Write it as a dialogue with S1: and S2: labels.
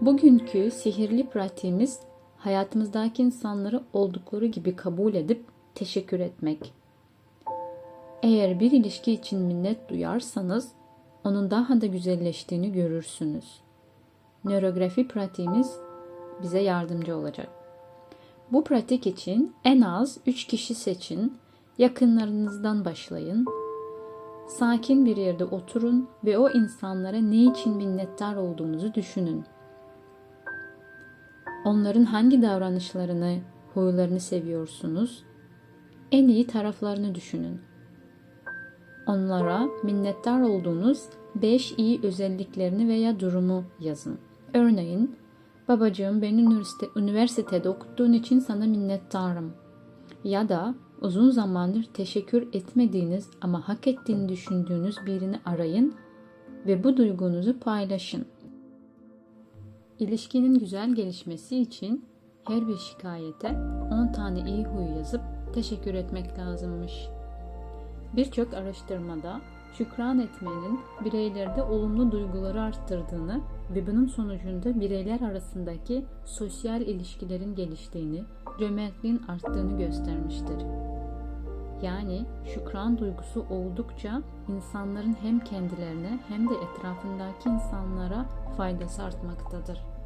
S1: Bugünkü sihirli pratiğimiz hayatımızdaki insanları oldukları gibi kabul edip teşekkür etmek. Eğer bir ilişki için minnet duyarsanız onun daha da güzelleştiğini görürsünüz. Nörografi pratiğimiz bize yardımcı olacak. Bu pratik için en az 3 kişi seçin, yakınlarınızdan başlayın. Sakin bir yerde oturun ve o insanlara ne için minnettar olduğunuzu düşünün. Onların hangi davranışlarını, huylarını seviyorsunuz? En iyi taraflarını düşünün. Onlara minnettar olduğunuz 5 iyi özelliklerini veya durumu yazın. Örneğin, babacığım beni üniversite, üniversitede okuttuğun için sana minnettarım. Ya da uzun zamandır teşekkür etmediğiniz ama hak ettiğini düşündüğünüz birini arayın ve bu duygunuzu paylaşın. İlişkinin güzel gelişmesi için her bir şikayete 10 tane iyi huy yazıp teşekkür etmek lazımmış. Birçok araştırmada şükran etmenin bireylerde olumlu duyguları arttırdığını ve bunun sonucunda bireyler arasındaki sosyal ilişkilerin geliştiğini, cömertliğin arttığını göstermiştir. Yani şükran duygusu oldukça insanların hem kendilerine hem de etrafındaki insanlara faydası artmaktadır.